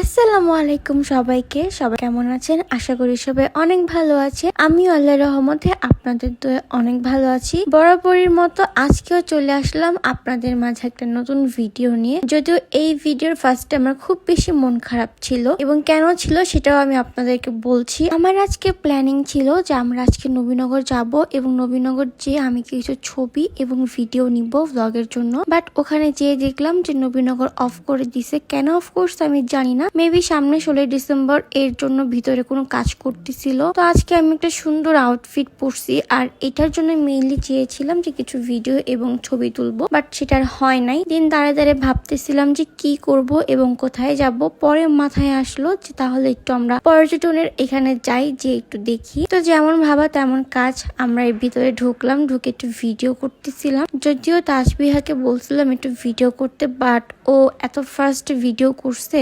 আসসালামু আলাইকুম সবাইকে। সবাই কেমন আছেন? আশা করি সবাই অনেক ভালো আছে আমি আল্লাহ রহমতে আপনাদের দয়ে অনেক ভালো আছি। বরাবরের মতো আজকেও চলে আসলাম আপনাদের মাঝে একটা নতুন ভিডিও নিয়ে। যদিও এই ভিডিওর ফার্স্টে আমার খুব বেশি মন খারাপ ছিল এবং কেন ছিল সেটাও আমি আপনাদেরকে বলছি। আমার আজকে প্ল্যানিং ছিল যে আমরা আজকে নবীনগর যাব এবং নবীনগর যেয়ে আমি কিছু ছবি এবং ভিডিও নিব ব্লগের জন্য। বাট ওখানে যেয়ে দেখলাম যে নবীনগর অফ করে দিছে। কেন অফ করছে আমি জানি না। মেবি সামনে ষোলোই ডিসেম্বর এর জন্য ভিতরে কোনো কাজ করতেছিল। তো আজকে আমি একটা সুন্দর আউটফিট পরছি আর এটার জন্য মেইনলি চেয়েছিলাম যে কিছু ভিডিও এবং ছবি তুলবো বাট সেটার হয় নাই। দিন দাঁড়ে দাঁড়ে ভাবতেছিলাম যে কি করব এবং কোথায় যাব। পরে মাথায় আসলো যে তাহলে একটু আমরা পর্যটনের এখানে যাই যে একটু দেখি। তো যেমন ভাবা তেমন কাজ, আমরা এর ভিতরে ঢুকলাম, ঢুকে একটু ভিডিও করতেছিলাম। যদিও তাজবিহাকে বলছিলাম একটু ভিডিও করতে বাট ও এত ফার্স্ট ভিডিও করছে।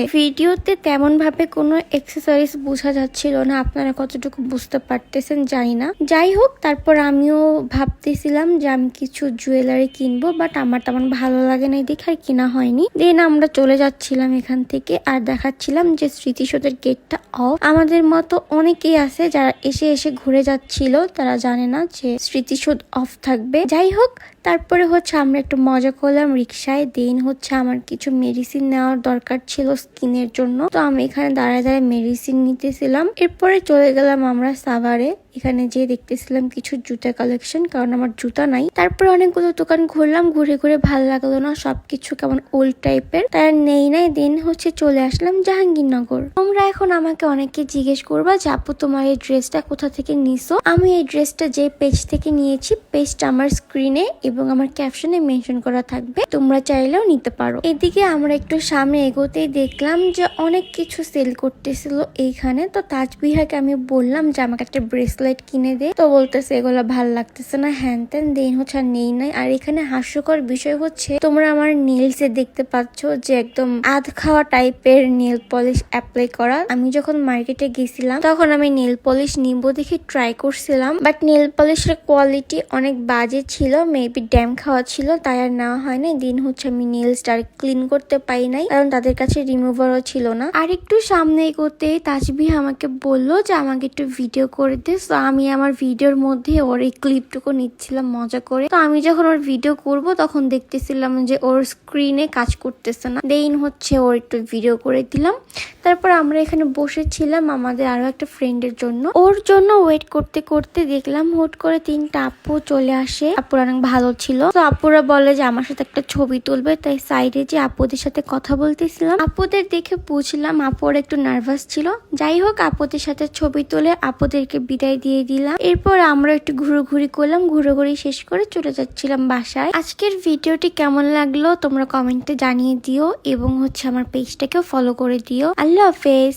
ভিডিওতে তেমন ভাবে কোনো এক্সেসরিজ বোঝা যাচ্ছিল না। আপনারা কতটুকু বুঝতে পারতেছেন জানি না। যাই হোক, তারপর আমিও ভাবতেছিলাম যে আমি কিছু জুয়েলারি কিনবো বাট আমার তেমন ভালো লাগে না দেখে আর কিনা হয়নি। দেন আমরা চলে যাচ্ছিলাম এখান থেকে আর দেখাচ্ছিলাম যে স্মৃতিসৌধের গেটটা অফ আমাদের মতো অনেকেই আছে যারা এসে এসে ঘুরে যাচ্ছিল, তারা জানে না যে স্মৃতিসৌধ অফ থাকবে। যাই হোক, তারপরে হচ্ছে আমরা একটু মজা করলাম রিক্সায়। দেন হচ্ছে আমার কিছু মেডিসিন নেওয়ার দরকার ছিল স্কিনের জন্য। তো আমি এখানে দাঁড়ায় দাঁড়ায় মেডিসিন নিতেছিলাম। এরপরে চলে গেলাম আমরা সাভারে। এখানে যেয়ে দেখতেছিলাম কিছু জুতা কালেকশন কারণ আমার জুতা নাই। তারপরে অনেকগুলো দোকান ঘুরলাম, ঘুরে ঘুরে ভালো লাগল না, সবকিছু কেমন ওল্ড টাইপের তার নেই নাই, দিন হচ্ছে চলে আসলাম জাহাঙ্গীরনগর। তোমরা এখন আমাকে অনেকে জিজ্ঞেস করবা যে, আপু, তোমার এই ড্রেসটা কোথা থেকে নিছো? আমি এই ড্রেসটা যে পেজ থেকে নিয়েছি পেজটা আমার স্ক্রিনে এবং আমার ক্যাপশনে মেনশন করা থাকবে। তোমরা চাইলেও নিতে পারো। এদিকে আমরা একটু সামনে এগোতেই দেখলাম যে, অনেক কিছু সেল করতেছিল এইখানে। তো তাজবিহাকে আমি বললাম যে, আমাকে একটা ব্রেসলেট কিনে দে। তো বলতেছে, এগুলো ভালো লাগতেছে না, হ্যান ত্যান, দেন হচ্ছে আর নেই নাই। আর এখানে হাস্যকর বিষয় হচ্ছে, তোমরা আমার নীলস দেখতে পাচ্ছ যে একদম আধ খাওয়া টাইপের নেল পলিশ অ্যাপ্লাই করা। আমি যখন মার্কেটে গেছিলাম, তখন আমি নেল পলিশ নিব দেখে ট্রাই করছিলাম বাট নেল পলিশের কোয়ালিটি অনেক বাজে ছিল মেবি ড্যাম খাওয়া ছিল, তাই আর নেওয়া হয় নাই। দিন হচ্ছে আমি নেলস আর ক্লিন করতে পাই নাই, কারণ তাদের কাছে রিমুভারও ছিল না। আর একটু সামনে এগোতে তাজবি আমাকে বলল যে, আমাকে একটু ভিডিও করে দে। তো আমি আমার ভিডিওর মধ্যে ওর এই ক্লিপটুকু নিচ্ছিলাম মজা করে। তো আমি যখন ওর ভিডিও করব, তখন দেখতেছিলাম যে ওর স্ক্রিনে কাজ করতেছে না। দেন হচ্ছে ওর একটু ভিডিও করে দিলাম। তারপর আমরা এখানে বসেছিলাম আমাদের আরও একটা ফ্রেন্ডের জন্য। ওর জন্য ওয়েট করতে করতে দেখলাম হুট করে তিনটা আপু চলে আসে। আপুর অনেক ভালো ছিল। তো আপুরা বলে যে, আমার সাথে একটা ছবি তুলবে। তাই সাইডে যে আপুদের সাথে কথা বলতেছিলাম। আপুদের দেখে বুঝলাম আপুর একটু নার্ভাস ছিল। যাই হোক, আপুদের সাথে ছবি তুলে আপুদেরকে বিদায় দিয়ে দিলাম। এরপর আমরা একটু ঘুরোঘুরি করলাম, ঘুরোঘুরি শেষ করে চলে যাচ্ছিলাম বাসায়। আজকের ভিডিওটি কেমন লাগল তোমরা কমেন্টে জানিয়ে দিও এবং হচ্ছে আমার পেজটাকেও ফলো করে দিও। আল্লাহ হাফেজ।